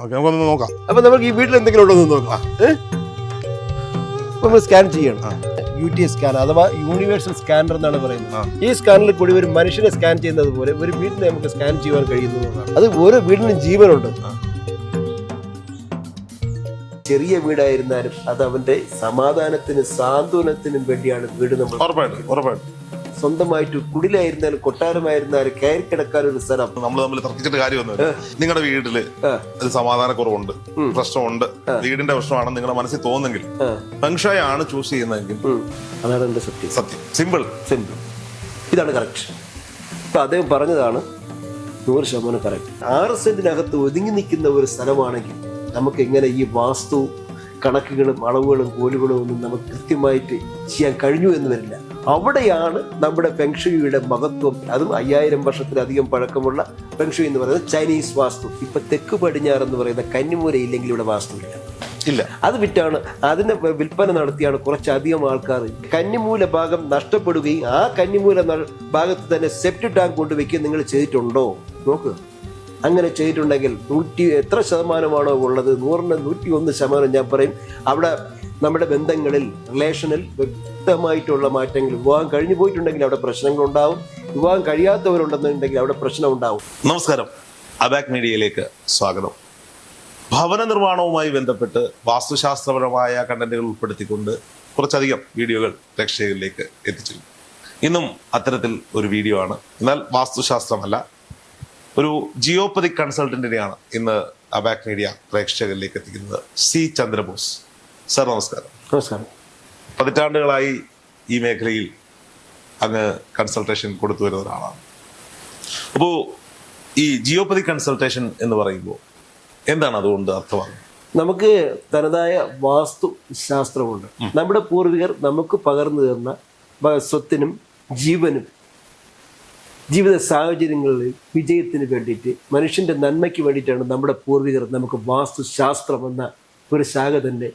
നമുക്കൊന്ന് നോക്കാം. അപ്പൊ നമുക്ക് ഈ വീട്ടിൽ എന്തെങ്കിലും ഉണ്ടോ എന്ന് നോക്കാം? നമ്മൾ സ്കാൻ ചെയ്യണം. യു ടി സ്കാൻ അഥവാ യൂണിവേഴ്സൽ സ്കാനർ എന്നാണ് പറയുന്നത്. ഈ സ്കാനറിൽ കൂടി ഒരു മനുഷ്യനെ സ്കാൻ ചെയ്യുന്നത് പോലെ ഒരു വീടിനെ നമുക്ക് സ്കാൻ ചെയ്യുവാൻ കഴിയുന്നതാണ് അത് ഓരോ വീടിനും ജീവനുണ്ട്. ചെറിയ വീടായിരുന്നാലും അത് അവന്റെ സമാധാനത്തിനും സാന്ത്വനത്തിനും വേണ്ടിയാണ് വീട് നമ്മൾ ഉറപ്പായിട്ടും ഉറപ്പായിട്ടും. സ്വന്തമായിട്ട് കുടിലായിരുന്നാലും കൊട്ടാരമായിരുന്നാലും കയറി കിടക്കാൻ ഒരു സ്ഥലം. നമ്മൾ തമ്മിൽ തർക്കിച്ചിട്ട് കാര്യമൊന്നുമില്ല നിങ്ങളുടെ വീട്ടിൽ സമാധാനക്കുറവുണ്ട്. പ്രശ്നമുണ്ട് വീടിന്റെ പ്രശ്നമാണെന്ന് നിങ്ങളുടെ മനസ്സിൽ തോന്നുന്നെങ്കിൽ ആ, ആണ് ചൂസ് ചെയ്യുന്നതെങ്കിൽ. അതാണ് എന്റെ സത്യം. സത്യം. സിമ്പിൾ സിമ്പിൾ ഇതാണ് കറക്റ്റ് ഇപ്പൊ അദ്ദേഹം പറഞ്ഞതാണ് നൂറ് ശതമാനം കറക്റ്റ് ആറ് സെന്റിനകത്ത് ഒതുങ്ങി നിൽക്കുന്ന ഒരു സ്ഥലമാണെങ്കിൽ നമുക്ക് എങ്ങനെ ഈ വാസ്തു കണക്കുകളും അളവുകളും കോലുകളും ഒന്നും നമുക്ക് കൃത്യമായിട്ട് ചെയ്യാൻ കഴിഞ്ഞു എന്ന് വരില്ല. അവിടെയാണ് നമ്മുടെ ഫെങ്ഷുയുടെ മഹത്വം. അതും അയ്യായിരം വർഷത്തിലധികം പഴക്കമുള്ള ഫെങ്ഷു എന്ന് പറയുന്നത് ചൈനീസ് വാസ്തു. ഇപ്പൊ തെക്ക് പടിഞ്ഞാറ് എന്ന് പറയുന്ന കന്നിമൂല ഇല്ലെങ്കിൽ ഇവിടെ വാസ്തുവില്ല. ഇല്ല. അത് വിറ്റാണ് അതിനെ വിൽപ്പന നടത്തിയാണ് കുറച്ചധികം ആൾക്കാർ. കന്നിമൂല ഭാഗം നഷ്ടപ്പെടുകയും ആ കന്നിമൂല ഭാഗത്ത് തന്നെ സെപ്റ്റ് ടാങ്ക് കൊണ്ടുവയ്ക്കുകയും നിങ്ങൾ ചെയ്തിട്ടുണ്ടോ? നോക്ക്. അങ്ങനെ ചെയ്തിട്ടുണ്ടെങ്കിൽ നൂറ്റി എത്ര ശതമാനമാണോ ഉള്ളത്? നൂറിന് നൂറ്റി ഒന്ന് ശതമാനം ഞാൻ പറയും. അവിടെ നമ്മുടെ ബന്ധങ്ങളിൽ റിലേഷനിൽ വ്യക്തമായിട്ടുള്ള മാറ്റങ്ങൾ വിവാഹം കഴിഞ്ഞു പോയിട്ടുണ്ടെങ്കിൽ അവിടെ പ്രശ്നങ്ങൾ ഉണ്ടാവും വിവാഹം കഴിയാത്തവരുണ്ടെന്നുണ്ടെങ്കിൽ അവിടെ പ്രശ്നം ഉണ്ടാവും നമസ്കാരം. അബാക് മീഡിയയിലേക്ക് സ്വാഗതം. ഭവന നിർമ്മാണവുമായി ബന്ധപ്പെട്ട് വാസ്തുശാസ്ത്രപരമായ കണ്ടന്റുകൾ ഉൾപ്പെടുത്തിക്കൊണ്ട് കുറച്ചധികം വീഡിയോകൾ പ്രേക്ഷകരിലേക്ക് എത്തിച്ചിരുന്നു. ഇന്നും അത്തരത്തിൽ ഒരു വീഡിയോ ആണ്. എന്നാൽ വാസ്തുശാസ്ത്രമല്ല. ഒരു ജിയോപതി കൺസൾട്ടന്റിനെയാണ് ഇന്ന് അബാക് മീഡിയ പ്രേക്ഷകരിലേക്ക് എത്തിക്കുന്നത്. സി. ചന്ദ്രബോസ്. സർ നമസ്കാരം. നമസ്കാരം. പതിറ്റാണ്ടുകളായി ഈ മേഖലയിൽ അങ്ങ് കൺസൾട്ടേഷൻ കൊടുത്തു വരുന്ന ഒരാളാണ്. അപ്പോൾ ഈ ജിയോപ്പതി കൺസൾട്ടേഷൻ എന്ന് പറയുമ്പോൾ എന്താണ് അതുകൊണ്ട് അർത്ഥമാകുന്നത്? നമുക്ക് തനതായ വാസ്തു ശാസ്ത്രമുണ്ട്. നമ്മുടെ പൂർവികർ നമുക്ക് പകർന്നു തന്ന സ്വത്തിനും ജീവനും ജീവിത സാഹചര്യങ്ങളിൽ വിജയത്തിന് വേണ്ടിയിട്ട് മനുഷ്യന്റെ നന്മയ്ക്ക് വേണ്ടിയിട്ടാണ് നമ്മുടെ പൂർവികർ നമുക്ക് വാസ്തുശാസ്ത്രം എന്ന ഒരു ശാഖ തന്നെ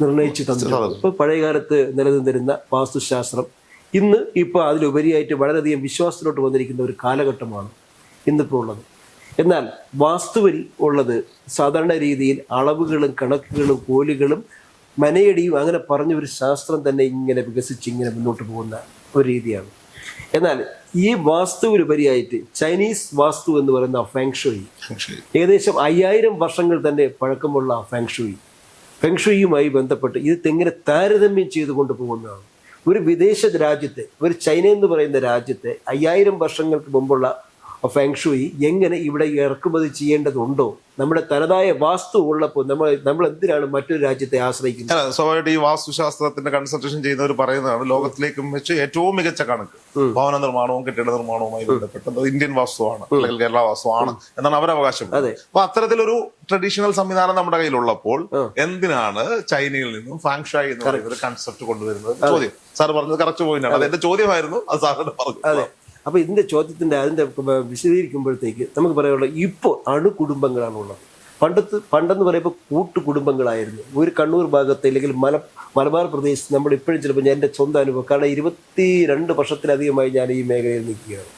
നിർണയിച്ചു തന്നിട്ടുണ്ട് ഇപ്പൊ പഴയകാലത്ത് നിലനിന്നിരുന്ന വാസ്തുശാസ്ത്രം ഇന്ന് ഇപ്പോൾ അതിലുപരിയായിട്ട് വളരെയധികം വിശ്വാസത്തിലോട്ട് വന്നിരിക്കുന്ന ഒരു കാലഘട്ടമാണ് ഇന്നിപ്പോൾ ഉള്ളത്. എന്നാൽ വാസ്തുവിൽ ഉള്ളത് സാധാരണ രീതിയിൽ അളവുകളും കണക്കുകളും കോലുകളും മനയടിയും അങ്ങനെ പറഞ്ഞ ഒരു ശാസ്ത്രം തന്നെ ഇങ്ങനെ വികസിച്ച് ഇങ്ങനെ മുന്നോട്ട് പോകുന്ന ഒരു രീതിയാണ്. എന്നാൽ ഈ വാസ്തുവിനുപരിയായിട്ട് ചൈനീസ് വാസ്തു എന്ന് പറയുന്ന ഫാങ്ഷുയി. ഏകദേശം അയ്യായിരം വർഷങ്ങൾ തന്നെ പഴക്കമുള്ള ഫെങ്ഷുയി. ഫെങ്ഷുയിയുമായി ബന്ധപ്പെട്ട് ഇത് എങ്ങനെ താരതമ്യം ചെയ്തു കൊണ്ടുപോകുന്നതാണ് ഒരു വിദേശ രാജ്യത്തെ ഒരു ചൈന എന്ന് പറയുന്ന രാജ്യത്തെ അയ്യായിരം വർഷങ്ങൾക്ക് മുമ്പുള്ള ഫെങ്ഷുയി എങ്ങനെ ഇവിടെ ഇറക്കുമതി ചെയ്യേണ്ടതുണ്ടോ? നമ്മുടെ തനതായ വാസ്തു ഉള്ളപ്പോൾ നമ്മൾ നമ്മൾ എന്തിനാണ് മറ്റൊരു രാജ്യത്തെ ആശ്രയിക്കുന്നത്? സ്വാഭാവികമായിട്ട് ഈ വാസ്തുശാസ്ത്രത്തിന്റെ കൺസൾട്ടേഷൻ ചെയ്യുന്നവർ പറയുന്നതാണ് ലോകത്തിലേക്കും വെച്ച് ഏറ്റവും മികച്ച കണക്ക്. ഭവന നിർമ്മാണവും കെട്ടിട നിർമ്മാണവുമായി ബന്ധപ്പെട്ടത് ഇന്ത്യൻ വാസ്തുവാണ് അല്ലെങ്കിൽ കേരള വാസ്തുവാണ് എന്നാണ് അവർ അവകാശം. അപ്പൊ അത്തരത്തിലൊരു ട്രഡീഷണൽ സംവിധാനം നമ്മുടെ കയ്യിലുള്ളപ്പോൾ എന്തിനാണ് ചൈനയിൽ നിന്നും ഫാങ്ഷായി എന്ന് പറയുന്ന ഒരു കൺസെപ്റ്റ് കൊണ്ടുവരുന്നത്? ചോദ്യം. സാർ പറഞ്ഞത് കറക്റ്റ് പോയിന്റാണ്. ആണ് അത്. എന്റെ ചോദ്യമായിരുന്നു അത് സാറിന്റെ പറഞ്ഞു. അതെ അപ്പൊ ഇതിന്റെ ചോദ്യത്തിന്റെ അതിന്റെ വിശദീകരിക്കുമ്പോഴത്തേക്ക് നമുക്ക് പറയാനുള്ളത് ഇപ്പോൾ അണുകുടുംബങ്ങളാണ് ഉള്ളത് പണ്ടത്ത് പണ്ടെന്ന് പറയുമ്പോൾ കൂട്ടുകുടുംബങ്ങളായിരുന്നു. ഒരു കണ്ണൂർ ഭാഗത്ത് അല്ലെങ്കിൽ മല മലബാർ പ്രദേശത്ത് നമ്മൾ ഇപ്പോഴും ചിലപ്പോൾ ഞാൻ എന്റെ സ്വന്തം അനുഭവം കാരണം ഇരുപത്തി രണ്ട് വർഷത്തിലധികമായി ഞാൻ ഈ മേഖലയിൽ നിൽക്കുകയാണ്.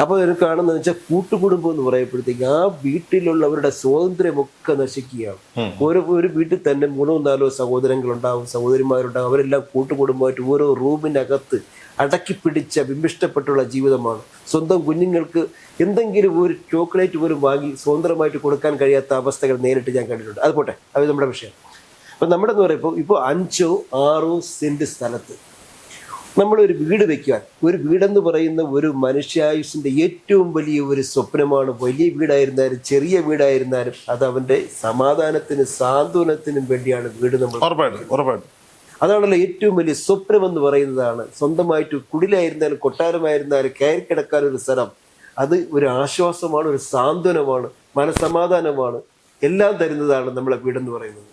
അപ്പോൾ ഒരു കാണുന്നത് വെച്ചാൽ കൂട്ടുകുടുംബം എന്ന് പറയുമ്പോഴത്തേക്ക് ആ വീട്ടിലുള്ളവരുടെ സ്വാതന്ത്ര്യമൊക്കെ നശിക്കുകയാണ്. ഓരോ ഒരു വീട്ടിൽ തന്നെ മൂന്നോ നാലോ സഹോദരങ്ങളുണ്ടാവും സഹോദരിമാരുണ്ടാവും അവരെല്ലാം കൂട്ടുകുടുംബമായിട്ട് ഓരോ റൂമിനകത്ത് അടക്കി പിടിച്ച ബിംബിഷ്ടപ്പെട്ടുള്ള ജീവിതമാണ്. സ്വന്തം കുഞ്ഞുങ്ങൾക്ക് എന്തെങ്കിലും ഒരു ചോക്ലേറ്റ് പോലും വാങ്ങി സ്വതന്ത്രമായിട്ട് കൊടുക്കാൻ കഴിയാത്ത അവസ്ഥകൾ നേരിട്ട് ഞാൻ കണ്ടിട്ടുണ്ട്. അത് പോട്ടെ അത് നമ്മുടെ വിഷയം. അപ്പം നമ്മുടെ എന്ന് പറയുമ്പോൾ ഇപ്പോൾ അഞ്ചോ ആറോ സെന്റ് സ്ഥലത്ത് നമ്മളൊരു വീട് വെക്കാൻ ഒരു വീടെന്ന് പറയുന്ന ഒരു മനുഷ്യായുസിന്റെ ഏറ്റവും വലിയ ഒരു സ്വപ്നമാണ് വലിയ വീടായിരുന്നാലും ചെറിയ വീടായിരുന്നാലും അത് അവന്റെ സമാധാനത്തിനും സാന്ത്വനത്തിനും വേണ്ടിയാണ് വീട് നമ്മൾ ഉറപ്പായിട്ടും അതാണല്ലോ ഏറ്റവും വലിയ സ്വപ്നം എന്ന് പറയുന്നതാണ്. സ്വന്തമായിട്ട് കുടിലായിരുന്നാലും കൊട്ടാരമായിരുന്നാലും കയറി കിടക്കാൻ ഒരു സ്ഥലം. അത് ഒരു ആശ്വാസമാണ് ഒരു സാന്ത്വനമാണ് മനസമാധാനമാണ് എല്ലാം തരുന്നതാണ് നമ്മളെ വീടെന്ന് പറയുന്നത്.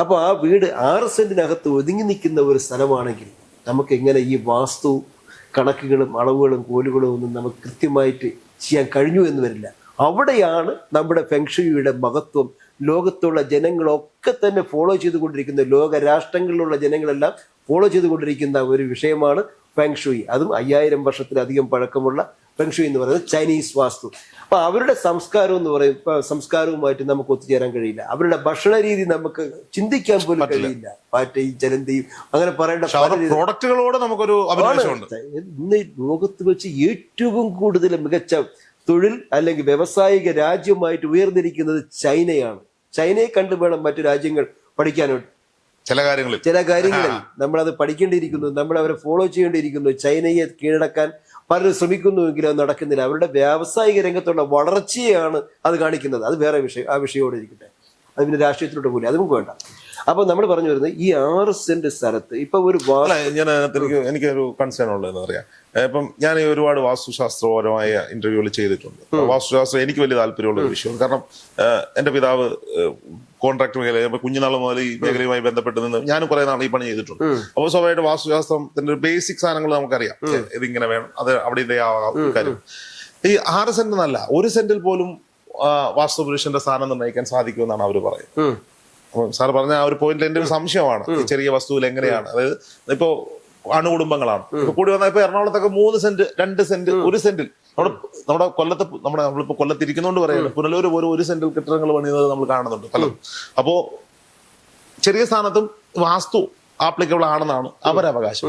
അപ്പോൾ ആ വീട് ആറ് സെന്റിനകത്ത് ഒതുങ്ങി നിൽക്കുന്ന ഒരു സ്ഥലമാണെങ്കിൽ നമുക്ക് എങ്ങനെ ഈ വാസ്തു കണക്കുകളും അളവുകളും കോലുകളും ഒന്നും നമുക്ക് കൃത്യമായിട്ട് ചെയ്യാൻ കഴിഞ്ഞു എന്ന് വരില്ല. അവിടെയാണ് നമ്മുടെ ഫെങ്ഷുയുടെ മഹത്വം. ലോകത്തുള്ള ജനങ്ങളൊക്കെ തന്നെ ഫോളോ ചെയ്തുകൊണ്ടിരിക്കുന്ന ലോക രാഷ്ട്രങ്ങളിലുള്ള ജനങ്ങളെല്ലാം ഫോളോ ചെയ്തുകൊണ്ടിരിക്കുന്ന ഒരു വിഷയമാണ് ഫെങ്ഷുയി അതും അയ്യായിരം വർഷത്തിലധികം പഴക്കമുള്ള ഫെങ്ഷു എന്ന് പറയുന്നത് ചൈനീസ് വാസ്തു. അപ്പൊ അവരുടെ സംസ്കാരം എന്ന് പറയും സംസ്കാരവുമായിട്ട് നമുക്ക് ഒത്തുചേരാൻ കഴിയില്ല. അവരുടെ ഭക്ഷണ രീതി നമുക്ക് ചിന്തിക്കാൻ പോലും കഴിയില്ല. പാറ്റയും ചലന്തിയും അങ്ങനെ പറയേണ്ട പ്രോഡക്റ്റുകളോട് നമുക്കൊരു ഇന്ന് ലോകത്ത് വെച്ച് ഏറ്റവും കൂടുതൽ മികച്ച തൊഴിൽ അല്ലെങ്കിൽ വ്യവസായിക രാജ്യമായിട്ട് ഉയർന്നിരിക്കുന്നത് ചൈനയാണ്. ചൈനയെ കണ്ടു വേണം മറ്റു രാജ്യങ്ങൾ പഠിക്കാനായിട്ട്. ചില കാര്യങ്ങളിൽ. ചില കാര്യങ്ങളിൽ നമ്മളത് പഠിക്കേണ്ടിയിരിക്കുന്നു നമ്മൾ അവരെ ഫോളോ ചെയ്യേണ്ടിയിരിക്കുന്നു. ചൈനയെ കീഴടക്കാൻ പലരും ശ്രമിക്കുന്നുവെങ്കിലും അത് നടക്കുന്നില്ല. അവരുടെ വ്യാവസായിക രംഗത്തുള്ള വളർച്ചയാണ് അത് കാണിക്കുന്നത്. അത് വേറെ വിഷയം ആ വിഷയോടെ ഇരിക്കട്ടെ. അത് പിന്നെ രാഷ്ട്രീയത്തിലോട്ട് പോലെ അതും വേണ്ട. അപ്പൊ നമ്മൾ പറഞ്ഞു വരുന്നത് ഈ ആറ് സെന്റ് സ്ഥലത്ത് ഇപ്പൊ ഒരു ഞാൻ എനിക്കൊരു കൺസേൺ ഉള്ളതെന്ന് പറയാം. ഇപ്പം ഞാൻ ഒരുപാട് വാസ്തുശാസ്ത്രപരമായ ഇന്റർവ്യൂകൾ ചെയ്തിട്ടുണ്ട്. വാസ്തുശാസ്ത്രം എനിക്ക് വലിയ താല്പര്യമുള്ള ഒരു വിഷയമാണ്. കാരണം എന്റെ എന്റെ പിതാവ് കോൺട്രാക്ട് മേഖല കുഞ്ഞുനാൾ മുതൽ ഈ മേഖലയുമായി ബന്ധപ്പെട്ട് നിന്ന് ഞാനും കുറെ നാൾ ഈ പണി ചെയ്തിട്ടുണ്ട്. അപ്പോൾ സ്വാഭാവികമായിട്ട് വാസ്തുശാസ്ത്രത്തിന്റെ ബേസിക് സാധനങ്ങൾ നമുക്കറിയാം. ഇതിങ്ങനെ വേണം അത് അവിടെ ഇതേ ഈ കാര്യം. ഈ ആറ് സെന്റ് എന്നല്ല ഒരു സെന്റിൽ പോലും വാസ്തുപുരുഷന്റെ സ്ഥാനം നിർണയിക്കാൻ സാധിക്കുമെന്നാണ് അവർ പറയുന്നത്. സാർ പറഞ്ഞ ആ ഒരു പോയിന്റിൽ എന്റെ ഒരു സംശയമാണ് ചെറിയ വസ്തുവിൽ എങ്ങനെയാണ്? അതായത് ഇപ്പോ അണുകുടുംബങ്ങളാണ് കൂടി വന്നാൽ ഇപ്പൊ എറണാകുളത്തൊക്കെ മൂന്ന് സെന്റ് രണ്ട് സെന്റ് ഒരു സെന്റിൽ. നമ്മുടെ നമ്മുടെ കൊല്ലത്ത് നമ്മുടെ നമ്മളിപ്പോ കൊല്ലത്തിരിക്കുന്നോണ്ട് പറയുന്നത് പുനലൂർ പോലും ഒരു സെന്റിൽ കെട്ടിടങ്ങൾ പണിയുന്നത് നമ്മൾ കാണുന്നുണ്ട്. പലതും അപ്പോ ചെറിയ സ്ഥാനത്തും വാസ്തു ആപ്ലിക്കബിൾ ആണെന്നാണ് അവരവകാശം.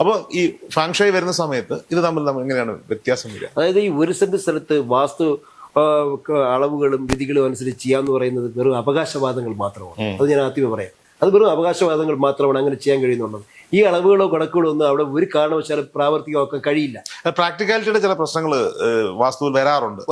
അപ്പോൾ ഈ ഫാങ്ഷായി വരുന്ന സമയത്ത് ഇത് തമ്മിൽ നമ്മൾ എങ്ങനെയാണ് വ്യത്യാസം വരിക? അതായത് ഈ ഒരു സെന്റ് സ്ഥലത്ത് വാസ്തു അളവുകളും വിധികളും അനുസരിച്ച് ചെയ്യാന്ന് പറയുന്നത് വെറും അവകാശവാദങ്ങൾ മാത്രമാണ്. അത് ഞാൻ ആദ്യമേ പറയാം. അത് വെറും അവകാശവാദങ്ങൾ മാത്രമാണ് അങ്ങനെ ചെയ്യാൻ കഴിയുന്നുള്ളത്. ഈ അളവുകളോ കണക്കുകളോ ഒന്നും അവിടെ ഒരു കാരണവശാലും പ്രാവർത്തികമാക്കാൻ കഴിയില്ല. പ്രാക്ടിക്കാലിറ്റിയുടെ ചില പ്രശ്നങ്ങൾ വാസ്തുവിൽ വരാറുണ്ട്.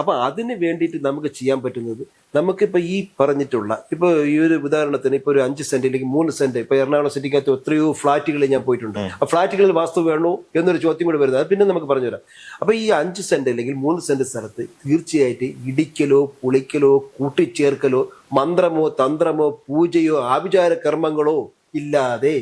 അപ്പൊ അതിന് വേണ്ടിയിട്ട് നമുക്ക് ചെയ്യാൻ പറ്റുന്നത് നമുക്കിപ്പോ ഈ പറഞ്ഞിട്ടുള്ള ഇപ്പൊ ഈ ഒരു ഉദാഹരണത്തിന് ഇപ്പൊ ഒരു അഞ്ച് സെന്റ് അല്ലെങ്കിൽ മൂന്ന് സെന്റ് ഇപ്പൊ എറണാകുളം സിറ്റിക്കകത്ത് എത്രയോ ഫ്ളാറ്റുകളിൽ ഞാൻ പോയിട്ടുണ്ട്. ആ ഫ്ളാറ്റുകളിൽ വാസ്തു വേണോ എന്നൊരു ചോദ്യം കൂടി വരുന്നത്. അത് പിന്നെ നമുക്ക് പറഞ്ഞു പറഞ്ഞുതരാം അപ്പോൾ ഈ അഞ്ച് സെന്റ് അല്ലെങ്കിൽ മൂന്ന് സെന്റ് സ്ഥലത്ത് തീർച്ചയായിട്ട് ഇടിക്കലോ പുളിക്കലോ കൂട്ടിച്ചേർക്കലോ മന്ത്രമോ തന്ത്രമോ പൂജയോ ആഭിചാര കർമ്മങ്ങളോ ഇല്ലാതെ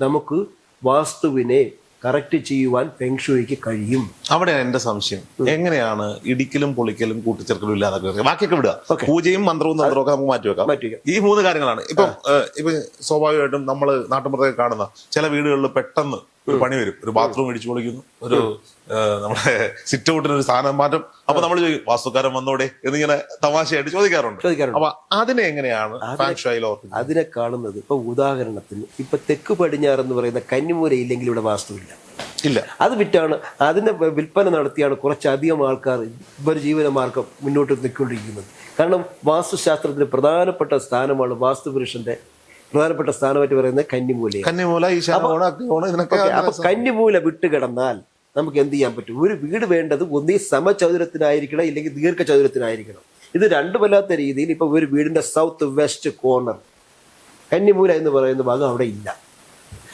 നമുക്ക് വാസ്തുവിനെ കറക്റ്റ് ചെയ്യുവാൻ ഫെങ്ഷുയ്ക്ക് കഴിയും. അവിടെയാണ് എന്റെ സംശയം. എങ്ങനെയാണ് ഇടിക്കലും പൊളിക്കലും കൂട്ടിച്ചേർക്കലും ഇല്ലാതെ ബാക്കിയൊക്കെ വിടുക. പൂജയും മന്ത്രവും തന്ത്രവും ഒക്കെ നമുക്ക് മാറ്റി വെക്കാം. ഈ മൂന്ന് കാര്യങ്ങളാണ്. ഇപ്പം ഇപ്പൊ സ്വാഭാവികമായിട്ടും നമ്മൾ നാട്ടുമ്പുറത്തേക്ക് കാണുന്ന ചില വീടുകളിൽ പെട്ടെന്ന് ഒരു പണി വരും. ഒരു ബാത്റൂം ഇടിച്ചു പൊളിക്കുന്നു. ഒരു നമ്മുടെ സിറ്റ് ഔട്ടിന് ഒരു സ്ഥാനം മാറ്റം. അപ്പൊ നമ്മൾ ചോദിക്കും വാസ്തുക്കാരൻ വന്നോടെ? എന്നിങ്ങനെ തമാശയായിട്ട് ചോദിക്കാറുണ്ട്. അപ്പൊ അതിനെ എങ്ങനെയാണ് അതിനെ കാണുന്നത് ഇപ്പൊ ഉദാഹരണത്തിന് ഇപ്പൊ തെക്ക് പടിഞ്ഞാറ് എന്ന് പറയുന്ന കന്നിമൂല ഇല്ലെങ്കിൽ ഇവിടെ വാസ്തുവില്ല. ഇല്ല. അത് വിറ്റാണ് അതിനെ വിൽപ്പന നടത്തിയാണ് കുറച്ചധികം ആൾക്കാർ ഉപജീവനമാർഗം മുന്നോട്ട് നിൽക്കൊണ്ടിരിക്കുന്നത്. കാരണം വാസ്തുശാസ്ത്രത്തിന് പ്രധാനപ്പെട്ട സ്ഥാനമാണ് വാസ്തുപുരുഷന്റെ പ്രധാനപ്പെട്ട സ്ഥാനമായിട്ട് പറയുന്നത് കന്നിമൂല കന്നിമൂല അഗ്നികോണ ഇതിനൊക്കെ അപ്പൊ കന്നിമൂല വിട്ടുകിടന്നാൽ നമുക്ക് എന്ത് ചെയ്യാൻ പറ്റും? ഒരു വീട് വേണ്ടത് ഒന്നീ സമചതുരത്തിനായിരിക്കണം ഇല്ലെങ്കിൽ ദീർഘചതുരത്തിനായിരിക്കണം. ഇത് രണ്ടുമല്ലാത്ത രീതിയിൽ ഇപ്പൊ ഒരു വീടിന്റെ സൗത്ത് വെസ്റ്റ് കോർണർ കന്നിമൂല എന്ന് പറയുന്ന ഭാഗം അവിടെ ഇല്ല.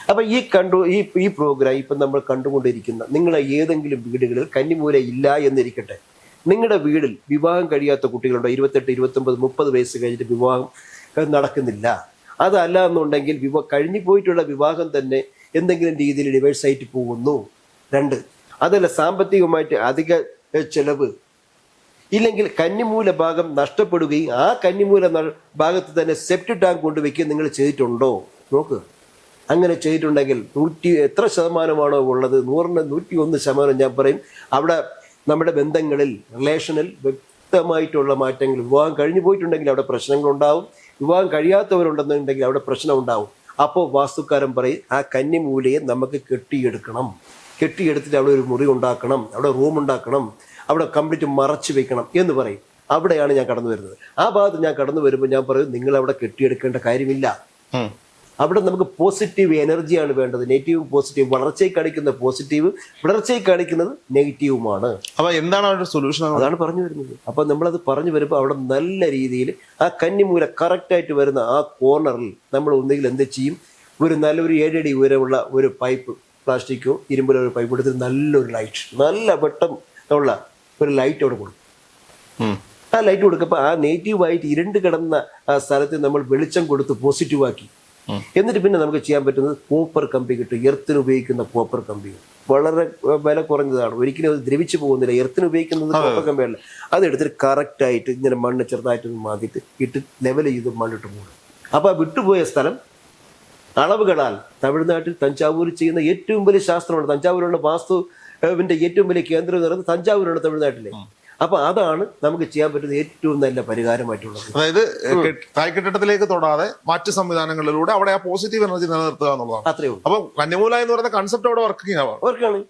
അപ്പൊ ഈ കണ്ടു ഈ ഈ പ്രോഗ്രാം ഇപ്പൊ നമ്മൾ കണ്ടുകൊണ്ടിരിക്കുന്ന നിങ്ങളെ ഏതെങ്കിലും വീടുകളിൽ കന്നിമൂല ഇല്ല എന്നിരിക്കട്ടെ. നിങ്ങളുടെ വീടിൽ വിവാഹം കഴിയാത്ത കുട്ടികളുണ്ടോ? ഇരുപത്തെട്ട് ഇരുപത്തൊമ്പത് മുപ്പത് വയസ്സ് കഴിഞ്ഞിട്ട് വിവാഹം നടക്കുന്നില്ല. അതല്ല എന്നുണ്ടെങ്കിൽ വിവാ കഴിഞ്ഞു പോയിട്ടുള്ള വിവാഹം തന്നെ എന്തെങ്കിലും രീതിയിൽ ഡിവേഴ്സായിട്ട് പോകുന്നു. രണ്ട് അതല്ല സാമ്പത്തികമായിട്ട് അധിക ചെലവ്. ഇല്ലെങ്കിൽ കന്നിമൂല ഭാഗം നഷ്ടപ്പെടുകയും ആ കന്നിമൂല ഭാഗത്ത് തന്നെ സെപ്റ്റ് ടാങ്ക് കൊണ്ടുവയ്ക്കുകയും നിങ്ങൾ ചെയ്തിട്ടുണ്ടോ? നോക്ക്. അങ്ങനെ ചെയ്തിട്ടുണ്ടെങ്കിൽ നൂറ്റി എത്ര ശതമാനമാണോ ഉള്ളത്? നൂറിന് നൂറ്റി ഒന്ന് ശതമാനം ഞാൻ പറയും. അവിടെ നമ്മുടെ ബന്ധങ്ങളിൽ റിലേഷനിൽ വ്യക്തമായിട്ടുള്ള മാറ്റങ്ങൾ വിവാഹം കഴിഞ്ഞു പോയിട്ടുണ്ടെങ്കിൽ അവിടെ പ്രശ്നങ്ങൾ ഉണ്ടാവും വിവാഹം കഴിയാത്തവരുണ്ടെന്നുണ്ടെങ്കിൽ അവിടെ പ്രശ്നം ഉണ്ടാവും അപ്പോൾ വാസ്തുക്കാരൻ പറയും ആ കന്നിമൂലയെ നമുക്ക് കെട്ടിയെടുക്കണം. കെട്ടിയെടുത്തിട്ട് അവിടെ ഒരു മുറി ഉണ്ടാക്കണം അവിടെ റൂം ഉണ്ടാക്കണം അവിടെ കംപ്ലീറ്റ് മറച്ചു വെക്കണം എന്ന് പറയും. അവിടെയാണ് ഞാൻ കടന്നു വരുന്നത് ആ ഭാഗത്ത് ഞാൻ കടന്നു വരുമ്പോൾ ഞാൻ പറയും നിങ്ങൾ അവിടെ കെട്ടിയെടുക്കേണ്ട കാര്യമില്ല. അവിടെ നമുക്ക് പോസിറ്റീവ് എനർജിയാണ് വേണ്ടത്. നെഗറ്റീവും പോസിറ്റീവ് വളർച്ചയെ കാണിക്കുന്ന പോസിറ്റീവ് വളർച്ചയെ കാണിക്കുന്നത് നെഗറ്റീവുമാണ്. അപ്പോൾ എന്താണ് അവരുടെ സൊല്യൂഷൻ അതാണ് പറഞ്ഞു വരുന്നത്. അപ്പൊ നമ്മളത് പറഞ്ഞു വരുമ്പോൾ അവിടെ നല്ല രീതിയിൽ ആ കന്നിമൂല കറക്റ്റായിട്ട് വരുന്ന ആ കോർണറിൽ നമ്മൾ ഒന്നുകിൽ എന്ത് ചെയ്യും? ഒരു നല്ലൊരു ഏഴടി ഉയരമുള്ള ഒരു പൈപ്പ് പ്ലാസ്റ്റിക്കോ ഇരുമ്പിലോ ഒരു പൈപ്പ് എടുത്ത് നല്ലൊരു ലൈറ്റ് നല്ല വെട്ടം ഉള്ള ഒരു ലൈറ്റ് അവിടെ കൊടുക്കും. ആ ലൈറ്റ് കൊടുക്കുമ്പോൾ ആ നെഗറ്റീവായിട്ട് ഇരുണ്ട് കിടന്ന ആ സ്ഥലത്ത് നമ്മൾ വെളിച്ചം കൊടുത്ത് പോസിറ്റീവ് ആക്കി. എന്നിട്ട് പിന്നെ നമുക്ക് ചെയ്യാൻ പറ്റുന്നത് കോപ്പർ കമ്പി കിട്ടും. എർത്തിന് ഉപയോഗിക്കുന്ന കോപ്പർ കമ്പി വളരെ വില കുറഞ്ഞതാണ്. ഒരിക്കലും അത് ദ്രവിച്ചു പോകുന്നില്ല. എർത്തിന് ഉപയോഗിക്കുന്നത് കോപ്പർ കമ്പിയല്ല അത് എടുത്തിട്ട് കറക്റ്റ് ആയിട്ട് ഇങ്ങനെ മണ്ണ് ചെറുതായിട്ട് മാറ്റിയിട്ട് ഇട്ട് ലെവൽ ചെയ്ത് മണ്ണിട്ട് പോകും അപ്പോൾ ആ വിട്ടുപോയ സ്ഥലം അളവുകളാൽ തമിഴ്നാട്ടിൽ തഞ്ചാവൂർ ചെയ്യുന്ന ഏറ്റവും വലിയ ശാസ്ത്രമാണ് തഞ്ചാവൂരുള്ള വാസ്തുവിന്റെ ഏറ്റവും വലിയ കേന്ദ്രം എന്ന് പറയുന്നത് തഞ്ചാവൂരാണ് തമിഴ്നാട്ടിലെ അപ്പൊ അതാണ് നമുക്ക് ചെയ്യാൻ പറ്റുന്ന ഏറ്റവും നല്ല പരിഹാരമായിട്ടുള്ളത്. അതായത് തായ്ക്കെട്ടിടത്തിലേക്ക് തൊടാതെ മറ്റ് സംവിധാനങ്ങളിലൂടെ അവിടെ ആ പോസിറ്റീവ് എനർജി നിലനിർത്തുക എന്നുള്ളതാണ്. അത്രേ ഉള്ളൂ. അപ്പൊ കന്യമൂല എന്ന് പറയുന്ന കൺസെപ്റ്റ് അവിടെ വർക്കിംഗ് ആവാം.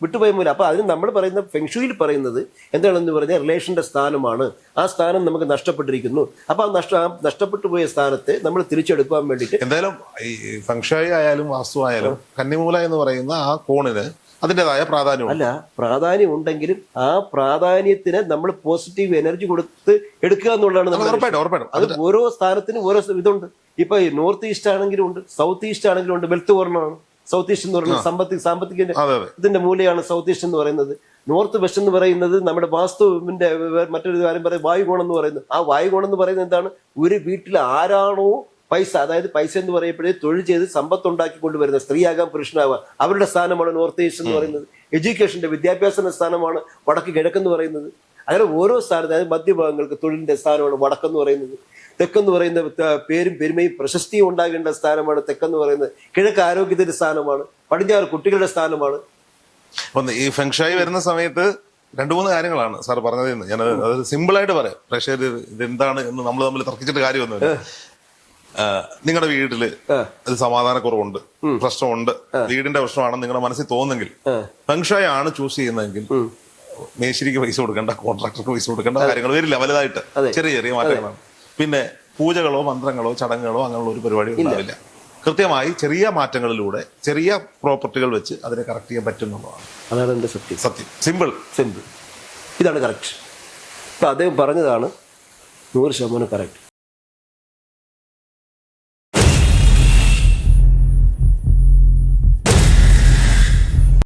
വിട്ടുപോയ മൂല. അപ്പൊ അതിന് നമ്മൾ പറയുന്ന ഫെങ്ഷുയിൽ പറയുന്നത് എന്താണെന്ന് പറഞ്ഞാൽ റിലേഷന്റെ സ്ഥാനമാണ്. ആ സ്ഥാനം നമുക്ക് നഷ്ടപ്പെട്ടിരിക്കുന്നു. അപ്പൊ ആ നഷ്ട നഷ്ടപ്പെട്ടു പോയ സ്ഥാനത്തെ നമ്മൾ തിരിച്ചെടുക്കാൻ വേണ്ടിയിട്ട് എന്തായാലും ഈ ഫംഗ്ഷായി ആയാലും വാസ്തു ആയാലും കന്നിമൂല എന്ന് പറയുന്ന ആ കോണിന് അതിന്റെതായ പ്രാധാന്യം അല്ല പ്രാധാന്യം ഉണ്ടെങ്കിലും ആ പ്രാധാന്യത്തിന് നമ്മൾ പോസിറ്റീവ് എനർജി കൊടുത്ത് എടുക്കുക എന്നുള്ളതാണ് ഉറപ്പായിട്ടും ഉറപ്പായിട്ടും. അത് ഓരോ സ്ഥാനത്തിനും ഓരോ ഇതുണ്ട്. ഇപ്പൊ നോർത്ത് ഈസ്റ്റ് ആണെങ്കിലും ഉണ്ട് സൗത്ത് ഈസ്റ്റ് ആണെങ്കിലും ഉണ്ട് വെൽത്ത് വർണമാണ് സൗത്ത് ഈസ്റ്റ് എന്ന് പറയുന്നത് സാമ്പത്തിക സാമ്പത്തിക ഇതിന്റെ മൂലയാണ് സൗത്ത് ഈസ്റ്റ് എന്ന് പറയുന്നത്. നോർത്ത് വെസ്റ്റ് എന്ന് പറയുന്നത് നമ്മുടെ വാസ്തുവിന്റെ മറ്റൊരു കാര്യം പറയും വായുകോണം എന്ന് പറയുന്നത്. ആ വായുകോണം എന്ന് പറയുന്നത് എന്താണ്? ഒരു വീട്ടിൽ ആരാണോ പൈസ അതായത് പൈസ എന്ന് പറയപ്പെടുന്നത് തൊഴിൽ ചെയ്ത് സമ്പത്ത് ഉണ്ടാക്കി കൊണ്ടുവരുന്നത് സ്ത്രീയാകാം പുരുഷനാകാം അവരുടെ സ്ഥാനമാണ് നോർത്ത് ഈസ്റ്റ് എന്ന് പറയുന്നത്. എഡ്യൂക്കേഷന്റെ വിദ്യാഭ്യാസത്തിന്റെ സ്ഥാനമാണ് വടക്ക് കിഴക്കെന്ന് പറയുന്നത്. അങ്ങനെ ഓരോ സ്ഥാനത്ത് അതായത് മധ്യഭാഗങ്ങൾക്ക് തൊഴിലിന്റെ സ്ഥാനമാണ് വടക്കെന്ന് പറയുന്നത്. തെക്കെന്ന് പറയുന്ന പേരും പെരുമയും പ്രശസ്തിയും ഉണ്ടാകേണ്ട സ്ഥാനമാണ് തെക്കെന്ന് പറയുന്നത്. കിഴക്ക് ആരോഗ്യത്തിന്റെ സ്ഥാനമാണ് പടിഞ്ഞാറ് കുട്ടികളുടെ സ്ഥാനമാണ്. ഈ ഫെങ്ഷായി വരുന്ന സമയത്ത് രണ്ടു മൂന്ന് കാര്യങ്ങളാണ് സാർ പറഞ്ഞത് ഞാൻ അത് സിമ്പിളായിട്ട് പറയാം. പ്രഷർ ഇത് എന്താണ് എന്ന് നമ്മൾ തമ്മിൽ തർക്കിച്ചിട്ട് കാര്യമൊന്നുമില്ല. നിങ്ങളുടെ വീട്ടിൽ ഒരു സമാധാനക്കുറവുണ്ട് പ്രശ്നമുണ്ട് വീടിന്റെ പ്രശ്നമാണെന്ന് നിങ്ങളുടെ മനസ്സിൽ തോന്നുന്നെങ്കിൽ ഫെങ്ഷായി ആണ് ചൂസ് ചെയ്യുന്നതെങ്കിൽ മേശിരിക്ക് പൈസ കൊടുക്കേണ്ട കോൺട്രാക്ടർക്ക് പൈസ കൊടുക്കേണ്ട കാര്യങ്ങൾ വരില്ല വലുതായിട്ട്. ചെറിയ ചെറിയ മാറ്റങ്ങളാണ്. പിന്നെ പൂജകളോ മന്ത്രങ്ങളോ ചടങ്ങുകളോ അങ്ങനെയുള്ള ഒരു പരിപാടി ഉണ്ടാവില്ല. കൃത്യമായി ചെറിയ മാറ്റങ്ങളിലൂടെ ചെറിയ പ്രോപ്പർട്ടികൾ വെച്ച് അതിനെ കറക്റ്റ് ചെയ്യാൻ പറ്റുന്നുള്ളതാണ് അതാണ് എന്റെ സത്യം. സത്യം. സിമ്പിൾ സിമ്പിൾ ഇതാണ് കറക്റ്റ് ഇപ്പം അദ്ദേഹം പറഞ്ഞതാണ് നൂറ് ശതമാനം കറക്റ്റ്